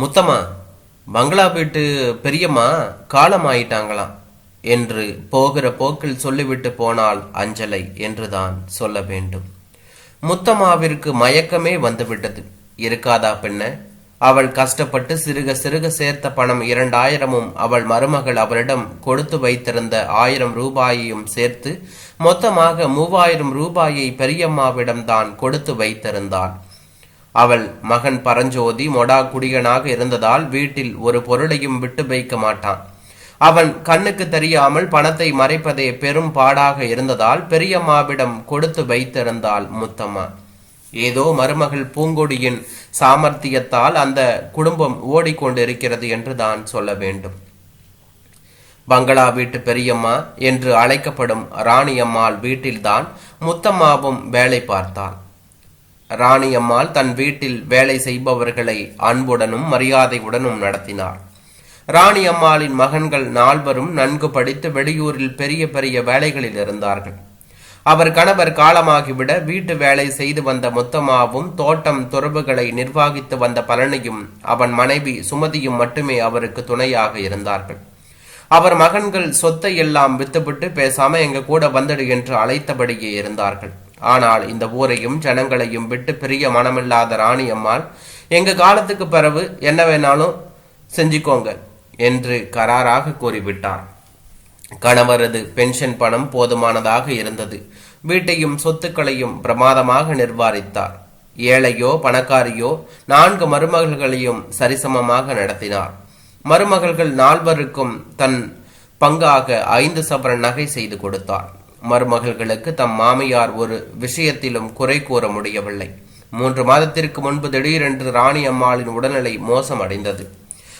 முத்தம்மா பங்களா வீட்டு பெரியம்மா காலமாயிட்டாங்களாம் என்று போகிற போக்கில் சொல்லிவிட்டு போனால் அஞ்சலை என்றுதான் சொல்ல வேண்டும். முத்தம்மாவிற்கு மயக்கமே வந்துவிட்டது. இருக்காதா பெண்ண? அவள் கஷ்டப்பட்டு சிறுக சிறுக சேர்த்த பணம் இரண்டாயிரமும் அவள் மருமகள் அவளிடம் கொடுத்து வைத்திருந்த ஆயிரம் ரூபாயையும் சேர்த்து மொத்தமாக மூவாயிரம் ரூபாயை பெரியம்மாவிடம் தான் கொடுத்து வைத்திருந்தாள். அவள் மகன் பரஞ்சோதி மொடா குடியனாக இருந்ததால் வீட்டில் ஒரு பொருளையும் விட்டு வைக்க மாட்டான். அவன் கண்ணுக்கு தெரியாமல் பணத்தை மறைப்பதே பெரும் பாடாக இருந்ததால் பெரியம்மாவிடம் கொடுத்து வைத்திருந்தாள் முத்தம்மா. ஏதோ மருமகள் பூங்கொடியின் சாமர்த்தியத்தால் அந்த குடும்பம் ஓடிக்கொண்டிருக்கிறது என்று தான் சொல்ல வேண்டும். பங்களா வீட்டு பெரியம்மா என்று அழைக்கப்படும் ராணியம்மாள் வீட்டில்தான் முத்தம்மாவும் வேலை பார்த்தாள். ராணியம்மாள் தன் வீட்டில் வேலை செய்பவர்களை அன்புடனும் மரியாதையுடனும் நடத்தினார் ராணியம்மாளின் மகன்கள் நால்வரும் நன்கு படித்து வெளியூரில் பெரிய பெரிய வேலைகளில் இருந்தார்கள். அவர் கணவர் காலமாகிவிட வீட்டு வேலை செய்து வந்த முத்தம்மாவும் தோட்டம் துறவுகளை நிர்வாகித்து வந்த பழனியும் அவன் மனைவி சுமதியும் மட்டுமே அவருக்கு துணையாக இருந்தார்கள். அவர் மகன்கள் சொத்தை எல்லாம் வித்துவிட்டு பேசாம எங்க கூட வந்துடு என்று அழைத்தபடியே இருந்தார்கள். ஆனால் இந்த ஊரையும் ஜனங்களையும் விட்டு பெரிய மனமில்லாத ராணி அம்மாள் எங்க காலத்துக்கு பிறகு என்ன வேணாலும் செஞ்சுக்கோங்க என்று கராராக கூறிவிட்டார். கணவரது பென்ஷன் பணம் போதுமானதாக இருந்தது. வீட்டையும் சொத்துக்களையும் பிரமாதமாக நிர்வாரித்தார். ஏழையோ பணக்காரியோ நான்கு மருமகள்களையும் சரிசமமாக நடத்தினார். மருமகள்கள் நால்வருக்கும் தன் பங்காக ஐந்து சவரன் நகை செய்து கொடுத்தார். மருமகள்களுக்கு தம் மாமியார் ஒரு விஷயத்திலும் குறை கூற முடியவில்லை. மூன்று மாதத்திற்கு முன்பு திடீரென்று ராணி அம்மாளின் உடல்நிலை மோசமடைந்தது.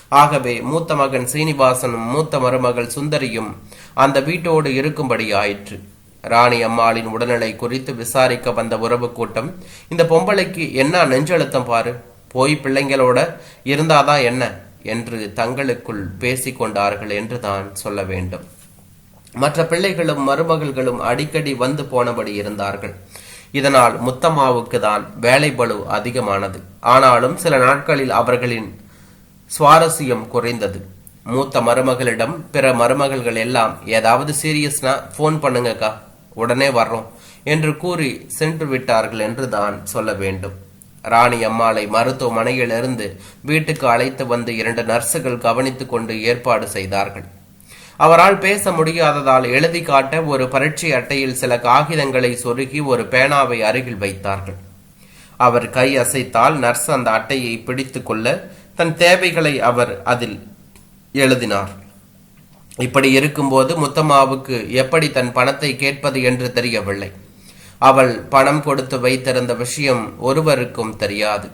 ஆகவே மூத்த மகன் சீனிவாசனும் மூத்த மருமகள் சுந்தரியும் அந்த வீட்டோடு இருக்கும்படி ஆயிற்று ராணி அம்மாளின் உடல்நிலை குறித்து விசாரிக்க வந்த உறவு கூட்டம் இந்த பொம்பளைக்கு என்ன நெஞ்சழுத்தம் பாரு? போய் பிள்ளைங்களோட இருந்தாதான் என்ன? என்று தங்களுக்குள் பேசிக்கொண்டார்கள் என்று தான் சொல்ல வேண்டும். மற்ற பிள்ளைகளும் மருமகள்களும் அடிக்கடி வந்து போனபடி இருந்தார்கள். இதனால் முத்தம்மாவுக்கு தான் வேலை பளு அதிகமானது. ஆனாலும் சில நாட்களில் அவர்களின் சுவாரஸ்யம் குறைந்தது. மூத்த மருமகளிடம் பிற மருமகள்கள் எல்லாம் ஏதாவது சீரியஸ்னா ஃபோன் பண்ணுங்கக்கா உடனே வர்றோம் என்று கூறி சென்று விட்டார்கள் என்று தான் சொல்ல வேண்டும். ராணி அம்மாளை மருத்துவமனையிலிருந்து வீட்டுக்கு அழைத்து வந்து இரண்டு நர்சுகள் கவனித்துக் கொண்டு ஏற்பாடு செய்தார்கள். அவரால் பேச முடியாததால் எழுதி காட்ட ஒரு பரீட்சை அட்டையில் சில காகிதங்களை சொருகி ஒரு பேனாவை அருகில் வைத்தார்கள். அவர் கை அசைத்தால் நர்ஸ் அந்த அட்டையை பிடித்து கொள்ள தன் தேவைகளை அவர் அதில் எழுதினார். இப்படி இருக்கும்போது முத்தம்மாவுக்கு எப்படி தன் பணத்தை கேட்பது என்று தெரியவில்லை. அவள் பணம் கொடுத்து வைத்திருந்த விஷயம் ஒருவருக்கும் தெரியாது.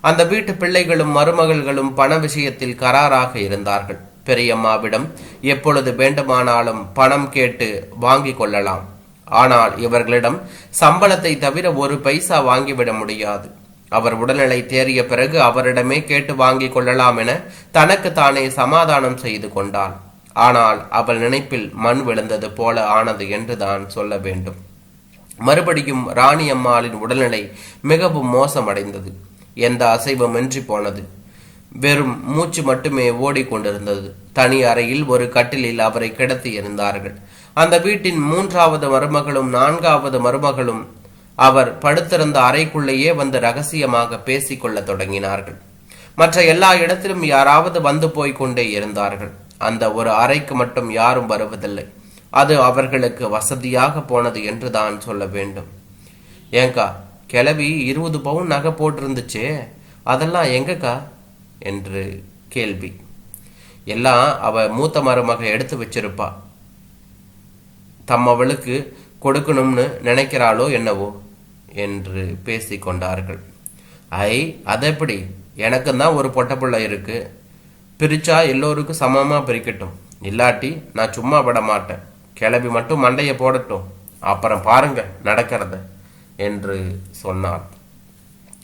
அந்த வீட்டு பிள்ளைகளும் மருமகள்களும் பண விஷயத்தில் கராராக இருந்தார்கள். பெரியம்மாவிடம் எப்பொழுது வேண்டுமானாலும் பணம் கேட்டு வாங்கிக் கொள்ளலாம். ஆனால் இவர்களிடம் சம்பளத்தை தவிர ஒரு பைசா வாங்கிவிட முடியாது. அவர் உடல்நிலை தேறிய பிறகு அவரிடமே கேட்டு வாங்கிக் கொள்ளலாம் என தனக்கு தானே சமாதானம் செய்து கொண்டாள். ஆனால் அவள் நினைப்பில் மண் விழுந்தது போல ஆனது என்று தான் சொல்ல வேண்டும். மறுபடியும் ராணி அம்மாளின் உடல்நிலை மிகவும் மோசமடைந்தது. எந்த அசைவும் அசைவமின்றி போனது. வெறும் மூச்சு மட்டுமே ஓடிக்கொண்டிருந்தது. தனி அறையில் ஒரு கட்டிலில் அவரை கிடத்தி இருந்தார்கள். அந்த வீட்டின் மூன்றாவது மருமகளும் நான்காவது மருமகளும் அவர் படுத்திருந்த அறைக்குள்ளேயே வந்து ரகசியமாக பேசிக்கொள்ள தொடங்கினார்கள். மற்ற எல்லா இடத்திலும் யாராவது வந்து போய் கொண்டே இருந்தார்கள். அந்த ஒரு அறைக்கு மட்டும் யாரும் வருவதில்லை. அது அவர்களுக்கு வசதியாக போனது என்று தான் சொல்ல வேண்டும். ஏங்கா கிளவி இருபது பவுன் நகை போட்டிருந்துச்சே. அதெல்லாம் எங்கக்கா? என்று கேள்வி. எல்லாம் அவ மூத்த மருமக எடுத்து வச்சிருப்பா. தம்மவளுக்கு கொடுக்கணும்னு நினைக்கிறாளோ என்னவோ என்று பேசிக்கொண்டார்கள். ஐ அதெப்படி? எனக்கும் தான் ஒரு பொட்டப்புள்ள இருக்கு. பிரிச்சா எல்லோருக்கும் சமமா பிரிக்கட்டும். இல்லாட்டி நான் சும்மா விட மாட்டேன். கிளம்பி மட்டும் மண்டையை போடட்டும். அப்புறம் பாருங்க நடக்கிறத என்று சொன்னார்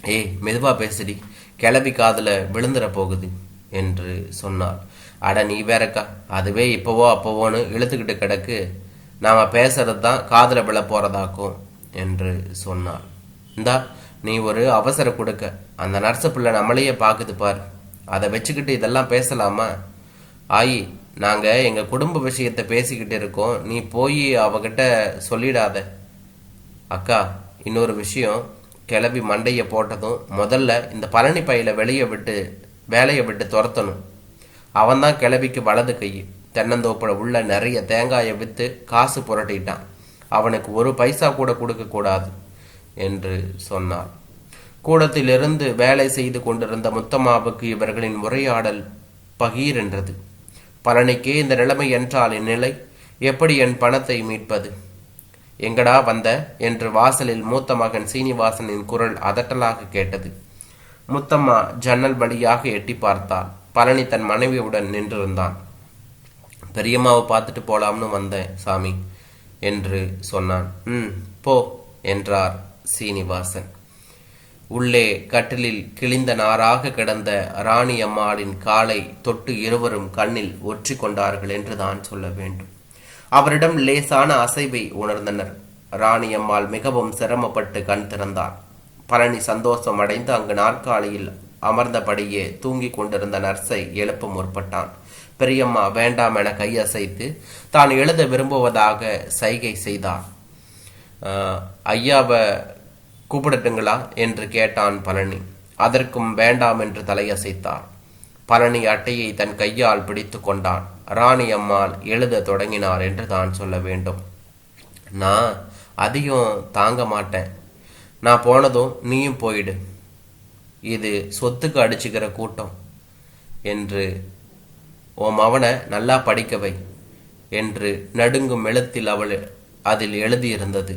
ஏய் மெதுவாக பேசுடி. கிளவி காதில் விழுந்துற போகுது என்று சொன்னாள். அட நீ வேறக்கா அதுவே இப்போவோ அப்போவோன்னு இழுத்துக்கிட்டு கிடக்கு. நாம் பேசுறது தான் காதில் விழ போகிறதாக்கும் என்று சொன்னாள். இந்தா நீ ஒரு அவசரம் கொடுக்க. அந்த நர்ஸு பிள்ளை நம்மளையே பார்க்குது பார். அதை வச்சுக்கிட்டு இதெல்லாம் பேசலாமா? ஆயி நாங்கள் எங்கள் குடும்ப விஷயத்தை பேசிக்கிட்டு இருக்கோம். நீ போய் அவகிட்ட சொல்லிடாத. அக்கா இன்னொரு விஷயம். கிளம்பி மண்டையை போட்டதும் முதல்ல இந்த பழனி பையில வெளியே விட்டு வேலையை விட்டு துரத்தணும். அவன் தான் கிளவிக்கு வலது கை. தென்னந்தோப்பில் உள்ள நிறைய தேங்காயை விற்று காசு புரட்டிட்டான். அவனுக்கு ஒரு பைசா கூட கொடுக்க கூடாது என்று சொன்னார் கூடத்திலிருந்து வேலை செய்து கொண்டிருந்த முத்தம்மாவுக்கு இவர்களின் உரையாடல் பகீர் என்றது. பழனிக்கே இந்த நிலைமை என்றால் இந்நிலை எப்படி என் பணத்தை மீட்பது? எங்கடா வந்த? என்று வாசலில் மூத்த மகன் சீனிவாசனின் குரல் அதட்டலாக கேட்டது. முத்தம்மா ஜன்னல் வழியாக எட்டி பார்த்தாள். பழனி தன் மனைவியுடன் நின்றிருந்தான். பெரியம்மாவை பார்த்துட்டு போலாம்னு வந்தேன் சாமி என்று சொன்னான். ம் போ என்றார் சீனிவாசன். உள்ளே கட்டிலில் கிழிந்த நாராக கிடந்த ராணி அம்மாளின் காலை தொட்டு இருவரும் கண்ணில் ஒற்றி கொண்டார்கள் என்று தான் சொல்ல வேண்டும். அவரிடம் லேசான அசைவை உணர்ந்தனர். ராணி அம்மாள் மிகவும் சிரமப்பட்டு கண் திறந்தார் பழனி சந்தோஷம் அடைந்து அங்கு நாற்காலியில் அமர்ந்தபடியே தூங்கிக் கொண்டிருந்த நர்ஸை எழுப்ப முற்பட்டான். பெரியம்மா வேண்டாம் என கையசைத்து தான் எழுத விரும்புவதாக சைகை செய்தார் ஐயாவை கூப்பிடட்டுங்களா? என்று கேட்டான் பழனி. அதற்கும் வேண்டாம் என்று தலையசைத்தார் பழனி அட்டையை தன் கையால் பிடித்து கொண்டான். ராணி அம்மாள் எழுத தொடங்கினார் என்று தான் சொல்ல வேண்டும். நான் அதிகம் தாங்க மாட்டேன். நான் போனதும் நீயும் போயிடு. இது சொத்துக்கு அடிச்சுக்கிற கூட்டம் என்று உன் மவனை நல்லா படிக்கவை என்று நடுங்கும் எழுத்தில் அவள் அதில் எழுதியிருந்தது.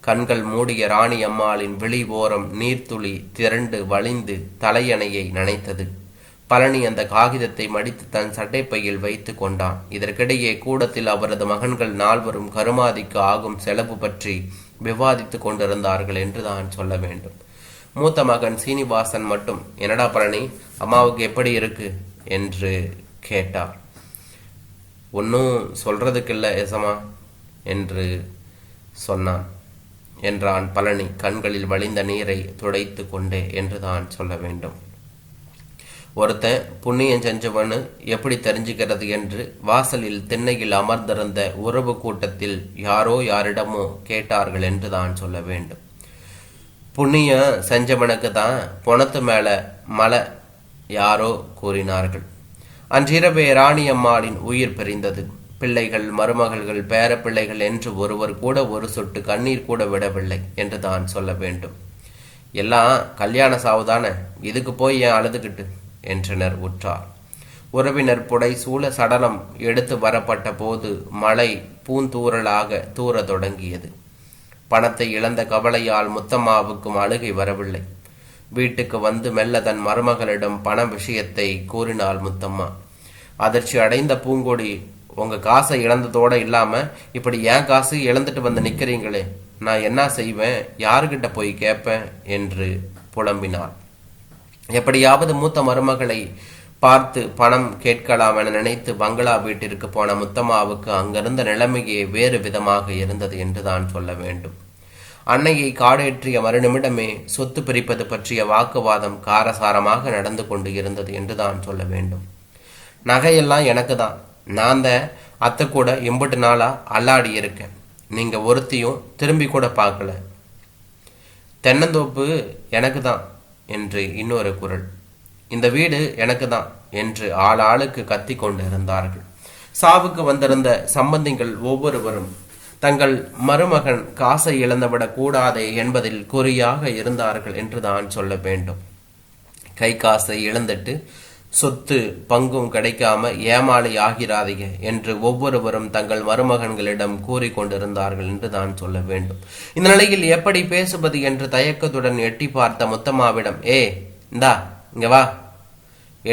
கண்கள் மூடிய ராணி அம்மாளின் விழி ஓரம் நீர்த்துளி திரண்டு வழிந்து தலையணையை நனைத்தது. பழனி அந்த காகிதத்தை மடித்து தன் சட்டைப்பையில் வைத்து கொண்டான். இதற்கிடையே கூடத்தில் அவரது மகன்கள் நால்வரும் கருமாதிக்கு ஆகும் செலவு பற்றி விவாதித்துக் கொண்டிருந்தார்கள் என்று தான் சொல்ல வேண்டும். மூத்த மகன் சீனிவாசன் மட்டும் என்னடா பழனி அம்மாவுக்கு எப்படி இருக்கு? என்று கேட்டார். ஒன்றும் சொல்றதுக்கில்லை எசமா என்று சொன்னான். என்றான் பழனி கண்களில் வழிந்த நீரை துடைத்து கொண்டே என்று தான் சொல்ல வேண்டும். ஒருத்தன் புண்ணியம் செஞ்சவனு எப்படி தெரிஞ்சுக்கிறது என்று வாசலில் திண்ணையில் அமர்ந்திருந்த உறவு கூட்டத்தில் யாரோ யாரிடமோ கேட்டார்கள் என்று தான் சொல்ல வேண்டும். புண்ணியம் செஞ்சவனுக்கு தான் புணத்து மேலே மலை யாரோ கூறினார்கள். அன்றிரவே ராணியம்மாளின் உயிர் பிரிந்தது. பிள்ளைகள் மருமகள்கள் பேரப்பிள்ளைகள் என்று ஒருவர் கூட ஒரு சொட்டு கண்ணீர் கூட விடவில்லை என்று தான் சொல்ல வேண்டும். எல்லாம் கல்யாண சாவுதானே இதுக்கு போய் ஏன் அழுதுகிட்டு? என்றனர் உற்றார். உறவினர் புடை சூழ சடலம் எடுத்து வரப்பட்ட போது மழை பூந்தூறலாக தூர தொடங்கியது. பணத்தை இழந்த கவலையால் முத்தம்மாவுக்கும் அழுகை வரவில்லை. வீட்டுக்கு வந்து மெல்ல தன் மருமகளிடம் பண விஷயத்தை கூறினாள் முத்தம்மா. அதிர்ச்சி அடைந்த பூங்கொடி உங்க காசை இழந்ததோட இல்லாம இப்படி என் காசு இழந்துட்டு வந்து நிக்கிறீங்களே? நான் என்ன செய்வேன்? யாருக்கிட்ட போய் கேட்பேன்? என்று புலம்பினாள். எப்படியாவது மூத்த மருமகளை பார்த்து பணம் கேட்கலாம் என நினைத்து பங்களா வீட்டிற்கு போன முத்தம்மாவுக்கு அங்கிருந்த நிலைமையே வேறு விதமாக இருந்தது என்றுதான் சொல்ல வேண்டும். அன்னையை காடேற்றிய மறுநிமிடமே சொத்து பிரிப்பது பற்றிய வாக்குவாதம் காரசாரமாக நடந்து கொண்டு இருந்தது என்றுதான் சொல்ல வேண்டும். நகையெல்லாம் எனக்கு தான் நான் தான் அத்தை கூட எம்பட்டு நாளா அல்லாடி இருக்கேன். நீங்கள் ஒருத்தையும் திரும்பி கூட பார்க்கல. தென்னந்தோப்பு எனக்கு தான் என்று இன்னொரு குரல். இந்த வீடு எனக்கு தான் என்று ஆள் ஆளுக்கு கத்தி கொண்டு இருந்தார்கள் சாவுக்கு வந்திருந்த சம்பந்திகள் ஒவ்வொருவரும் தங்கள் மருமகன் காசை இழந்துவிடக் கூடாதே என்பதில் குறியாக இருந்தார்கள் என்று தான் சொல்ல வேண்டும். கை காசை இழந்துட்டு சொத்து பங்கும் கிடைக்காம ஏமாளி ஆகிறாதீங்க என்று ஒவ்வொருவரும் தங்கள் மருமகன்களிடம் கூறிக்கொண்டிருந்தார்கள் என்று தான் சொல்ல வேண்டும். இந்த நிலையில் எப்படி பேசுவது என்று தயக்கத்துடன் எட்டி பார்த்த முத்தம்மாவிடம் ஏ இந்தா இங்க வா.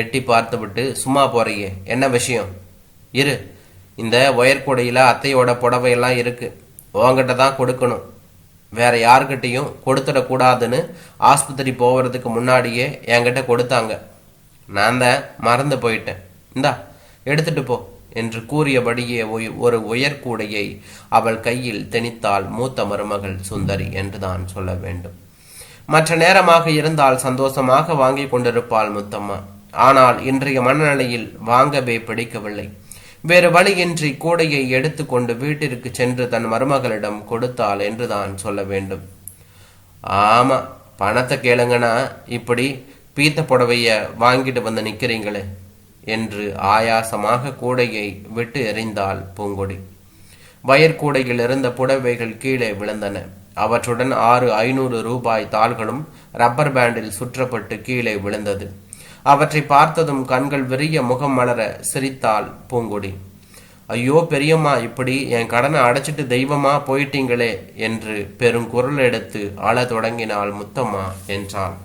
எட்டி பார்த்துவிட்டு சும்மா போறியே என்ன விஷயம்? இரு இந்த ஒயர்கூடையில அத்தையோட புடவையெல்லாம் இருக்கு உங்ககிட்ட தான் கொடுக்கணும். வேற யார்கிட்டையும் கொடுத்துடக்கூடாதுன்னு ஆஸ்பத்திரி போகிறதுக்கு முன்னாடியே என்கிட்ட கொடுத்தாங்க. நான் தான் மறந்து போயிட்டேன். இந்தா எடுத்துட்டு போ என்று கூறியபடியே ஒரு உயர்கூடையை அவள் கையில் திணித்தாள் மூத்த மருமகள் சுந்தரி என்றுதான் சொல்ல வேண்டும். மற்ற நேரமாக இருந்தால் சந்தோஷமாக வாங்கி கொண்டிருப்பாள் முத்தம்மா. ஆனால் இன்றைய மனநிலையில் வாங்கவே பிடிக்கவில்லை. வேறு வழியின்றி கூடையை எடுத்துக்கொண்டு வீட்டிற்கு சென்று தன் மருமகளிடம் கொடுத்தாள் என்றுதான் சொல்ல வேண்டும். ஆமா பணத்தை கேளுங்கன்னா இப்படி பீத்த புடவைய வாங்கிட்டு வந்து நிற்கிறீங்களே என்று ஆயாசமாக கூடையை விட்டு எறிந்தாள் பூங்கொடி. வயற்கூடையில் இருந்த புடவைகள் கீழே விழுந்தன. அவற்றுடன் ஆறு ஐநூறு ரூபாய் தாள்களும் ரப்பர் பேண்டில் சுற்றப்பட்டு கீழே விழுந்தது. அவற்றை பார்த்ததும் கண்கள் விரிய முகம் மலர சிரித்தாள் பூங்கொடி. ஐயோ பெரியம்மா இப்படி என் கடனை அடைச்சிட்டு தெய்வமா போயிட்டீங்களே என்று பெருங்குரல் எடுத்து அழ தொடங்கினாள் முத்தம்மா என்றாள்.